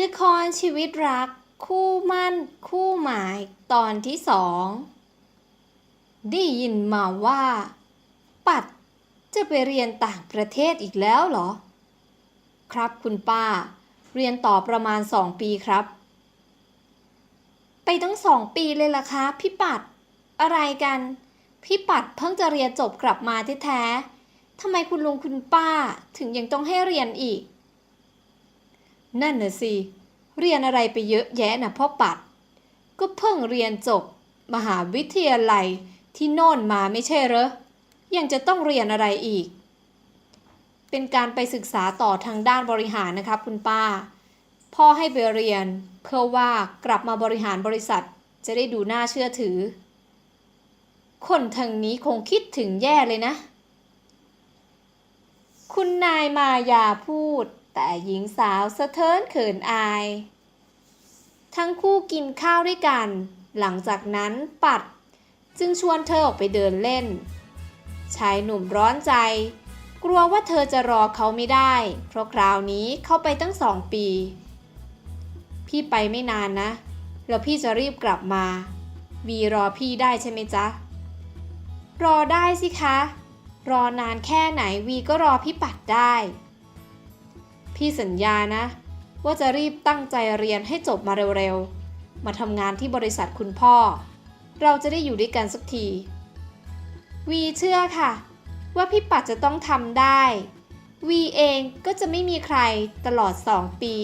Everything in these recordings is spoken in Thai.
ละครชีวิตรัก คู่มั่น คู่หมาย ตอนที่สองได้ยินมาว่า ปัดจะไปเรียนต่างประเทศอีกแล้วเหรอ ครับคุณป้า เรียนต่อประมาณสองปีครับ ไปตั้งสองปีเลยล่ะคะพี่ปัด อะไรกัน พี่ปัดเพิ่งจะเรียนจบกลับมาแท้ๆทำไมคุณลุงคุณป้าถึงยังต้องให้เรียนอีก นั่นน่ะสิ เรียนอะไรไปเยอะแยะนะพ่อปัด ก็เพิ่งเรียนจบ มหาวิทยาลัยที่โน่นมาไม่ใช่เหรอ ยังจะต้องเรียนอะไรอีก เป็นการไปศึกษาต่อทางด้านบริหารนะครับคุณป้า พ่อให้ไปเรียน เพื่อว่ากลับมาบริหารบริษัทจะได้ดูน่าเชื่อถือ คนทางนี้คงคิดถึงแย่เลยนะ คุณนายมายาพูด แต่หญิงสาวสะเทินเขินอาย ทั้งคู่กินข้าวด้วยกัน หลังจากนั้นปัด จึงชวนเธอออกไปเดินเล่น ชายหนุ่มร้อนใจ กลัวว่าเธอจะรอเขาไม่ได้ เพราะคราวนี้เข้าไปตั้งสองปี พี่ไปไม่นานนะ แล้วพี่จะรีบกลับมา วีรอพี่ได้ใช่ไหมจ๊ะ รอได้สิคะ รอนานแค่ไหนวีก็รอพี่ปัดได้ พี่สัญญานะ ว่าจะรีบตั้งใจเรียนให้จบมาเร็วๆ มาทำงานที่บริษัทคุณพ่อ เราจะได้อยู่ด้วยกันสักที วีเชื่อค่ะ ว่าพี่ปัดจะต้องทำได้ วีเองก็จะไม่มีใครตลอดสองปี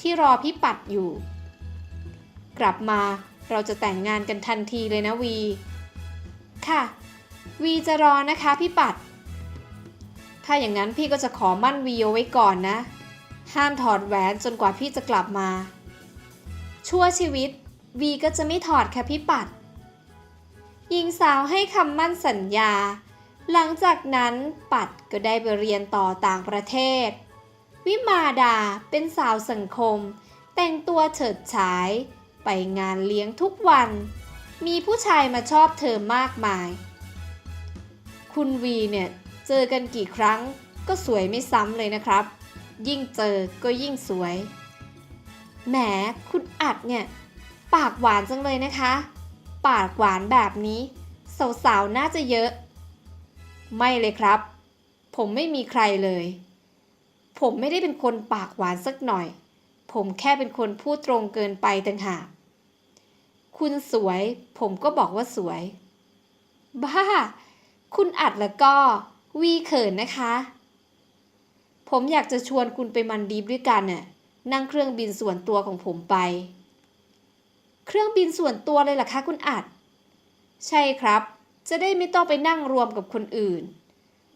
ที่รอพี่ปัดอยู่ กลับมาเราจะแต่งงานกันทันทีเลยนะวี ค่ะ วีจะรอนะคะพี่ปัด ถ้าอย่างนั้นพี่ก็จะขอมั่นวีเอาไว้ก่อนนะ ห้ามถอดแหวนจนกว่าพี่จะกลับมา ชั่วชีวิต วีก็จะไม่ถอดค่ะพี่ปัดหญิงสาวให้คำมั่นสัญญา หลังจากนั้นปัดก็ได้ไปเรียนต่อต่างประเทศ วิมาดาเป็นสาวสังคม แต่งตัวเฉิดฉาย ไปงานเลี้ยงทุกวัน มีผู้ชายมาชอบเธอมากมาย คุณวีเนี่ย เจอกันกี่ครั้งก็สวยไม่ซ้ำเลยนะครับ ยิ่งเจอก็ยิ่งสวย แหมคุณอัดเนี่ย ปากหวานจังเลยนะคะ ปากหวานแบบนี้ สาวๆ น่าจะเยอะ ไม่เลยครับ ผมไม่มีใครเลย ผมไม่ได้เป็นคนปากหวานสักหน่อย ผมแค่เป็นคนพูดตรงเกินไปต่างหากคุณสวย ผมก็บอกว่าสวย บ้า คุณอัดแล้วก็ วีเขินนะคะ ผมอยากจะชวนคุณไปมันดีฟด้วยกันน่ะ นั่งเครื่องบินส่วนตัวของผมไป เครื่องบินส่วนตัวเลยเหรอคะคุณอัด ใช่ครับ จะได้ไม่ต้องไปนั่งรวมกับคนอื่น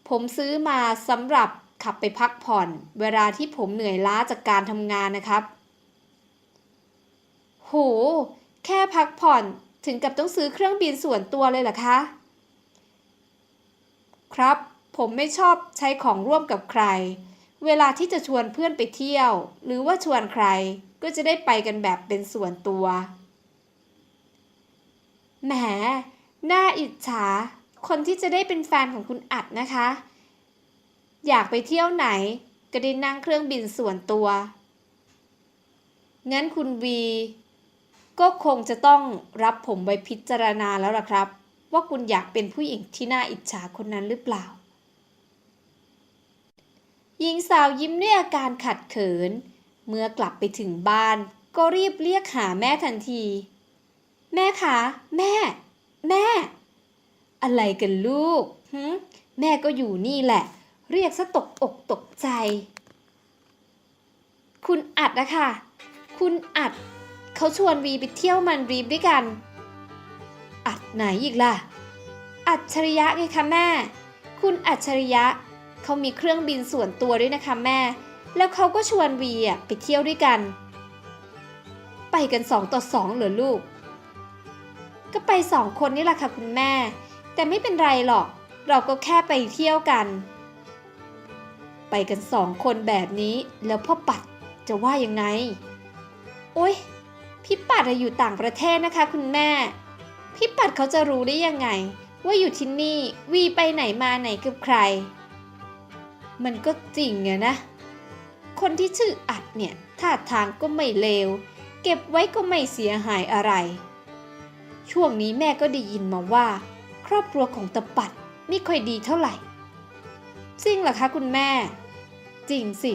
ผมซื้อมาสำหรับขับไปพักผ่อน เวลาที่ผมเหนื่อยล้าจากการทำงานนะครับ โห แค่พักผ่อนถึงกับต้องซื้อเครื่องบินส่วนตัวเลยเหรอคะ ครับ ผมไม่ชอบใช้ของร่วมกับใคร เวลาที่จะชวนเพื่อนไปเที่ยว หรือว่าชวนใครก็จะได้ไปกันแบบเป็นส่วนตัว แหม น่าอิจฉา คนที่จะได้เป็นแฟนของคุณอัดนะคะ อยากไปเที่ยวไหนก็ได้นั่งเครื่องบินส่วนตัว งั้นคุณวี ก็คงจะต้องรับผมไปพิจารณาแล้วล่ะครับ ว่าคุณอยากเป็นผู้หญิงที่น่าอิจฉาคนนั้นหรือเปล่า หญิงสาวยิ้มด้วยอาการขัดเขิน เมื่อกลับไปถึงบ้าน ก็รีบเรียกหาแม่ทันที แม่คะ แม่ แม่ อะไรกันลูกหึแม่ก็อยู่นี่แหละ เรียกซะตกอกตกใจ คุณอัดนะคะคุณอัด เขาชวนวีไปเที่ยวมันรีบด้วยกัน อัดไหนอีกล่ะ อัจฉริยะไงคะแม่ คุณอัจฉริยะ เขามีเครื่องบินส่วนตัวด้วยนะคะแม่ แล้วเขาก็ชวนวีอะไปเที่ยวด้วยกัน ไปกันสองต่อสองเหรอลูก ก็ไปสองคนนี่แหละค่ะคุณแม่ แต่ไม่เป็นไรหรอก เราก็แค่ไปเที่ยวกัน ไปกันสองคนแบบนี้แล้วพ่อปัดจะว่ายังไง โอ๊ย พี่ปัดอยู่ต่างประเทศนะคะคุณแม่ พี่ปัดเขาจะรู้ได้ยังไง ว่าอยู่ที่นี่วีไปไหนมาไหนกับใคร มันก็จริงอะนะคคนที่ชื่ออัดเนี่ยท่าทางก็ไม่เลว เก็บไว้ก็ไม่เสียหายอะไร ช่วงนี้แม่ก็ได้ยินมาว่า ครอบครัวของตะปัดไม่ค่อยดีเท่าไหร่ จริงเหรอคะคุณแม่ จริงสิ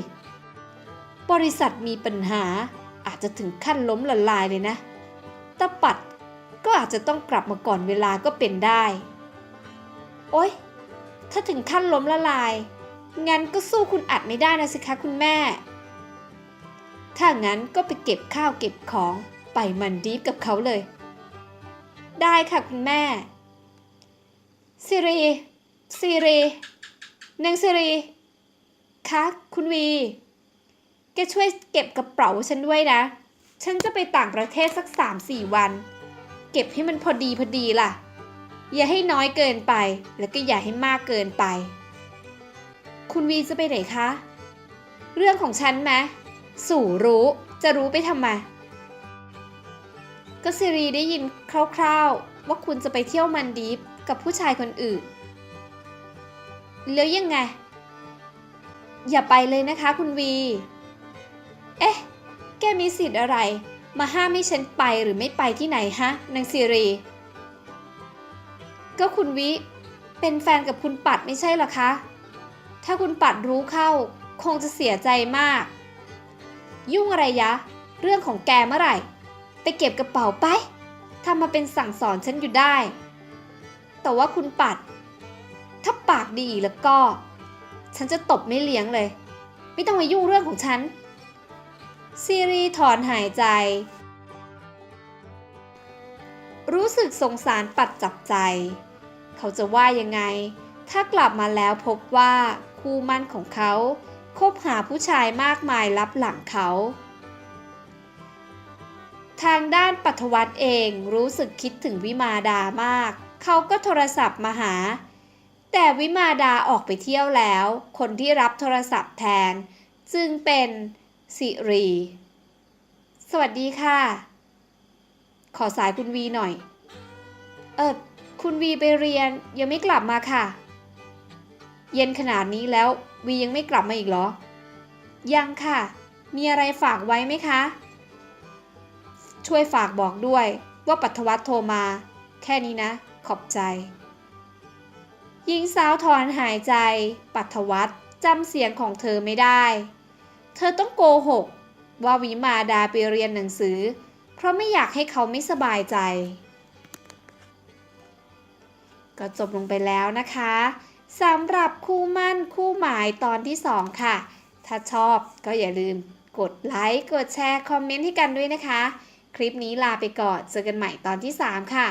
บริษัทมีปัญหาอาจจะถึงขั้นล้มละลายเลยนะ ตะปัดก็อาจจะต้องกลับมาก่อนเวลาก็เป็นได้ โอ๊ย ถ้าถึงขั้นล้มละลาย งั้นก็สู้คุณอัดไม่ได้นะสิคะคุณแม่ ถ้างั้นก็ไปเก็บข้าวเก็บของไปมันดีฟกับเขาเลย ได้ค่ะคุณแม่ซิรีซิรีนางซิรีคะคุณวี แกช่วยเก็บกระเป๋าฉันด้วยนะ ฉันจะไปต่างประเทศสักสามสี่วัน เก็บให้มันพอดีพอดีล่ะ อย่าให้น้อยเกินไป แล้วก็อย่าให้มากเกินไป คุณวีจะไปไหนคะ เรื่องของฉันไหมสู่รู้จะรู้ไปทำไมก็ซิรีได้ยินคร่าวๆ ว่าคุณจะไปเที่ยวมันดีฟกับผู้ชายคนอื่น แล้วยังไง อย่าไปเลยนะคะคุณวี เอ๊ะ แกมีสิทธิ์อะไร มาห้ามให้ฉันไปหรือไม่ไปที่ไหนฮะนางซีรี ก็คุณวิ เป็นแฟนกับคุณปัดไม่ใช่หรอคะ ถ้าคุณปัดรู้เข้า คงจะเสียใจมาก ยุ่งอะไรยะ เรื่องของแกเมื่อไหร่ ไปเก็บกระเป๋าไปทำมาเป็นสั่งสอนฉันอยู่ได้ แต่ว่าคุณปัด ถ้าปากดีแล้วก็ ฉันจะตบไม่เลี้ยงเลย ไม่ต้องมายุ่งเรื่องของฉัน ซีรีถอนหายใจ รู้สึกสงสารปัดจับใจ เขาจะว่ายังไง ถ้ากลับมาแล้วพบว่าคู่มั่นของเขาคบหาผู้ชายมากมายรับหลังเขา ทางด้านปัทวัตเองรู้สึกคิดถึงวิมาดามาก เขาก็โทรศัพท์มาหา แต่วิมาดาออกไปเที่ยวแล้ว คนที่รับโทรศัพท์แทน จึงเป็นสิรี สวัสดีค่ะ ขอสายคุณวีหน่อย เออคุณวีไปเรียนยังไม่กลับมาค่ะ เย็นขนาดนี้แล้ววียังไม่กลับมาอีกเหรอ ยังค่ะ มีอะไรฝากไว้ไหมคะ ช่วยฝากบอกด้วยว่าปัทวัตโทรมา แค่นี้นะ ขอบใจหญิงสาวถอนหายใจ ปัทวัตจำเสียงของเธอไม่ได้ เธอต้องโกหก ว่าวิมาดาไปเรียนหนังสือ เพราะไม่อยากให้เขาไม่สบายใจ ก็จบลงไปแล้วนะคะ สำหรับคู่มั่นคู่หมายตอนที่ 2 ค่ะ ถ้าชอบก็อย่าลืมกดไลค์ กดแชร์ คอมเมนต์ให้กันด้วยนะคะ คลิปนี้ลาไปก่อน เจอกันใหม่ตอนที่ 3 ค่ะ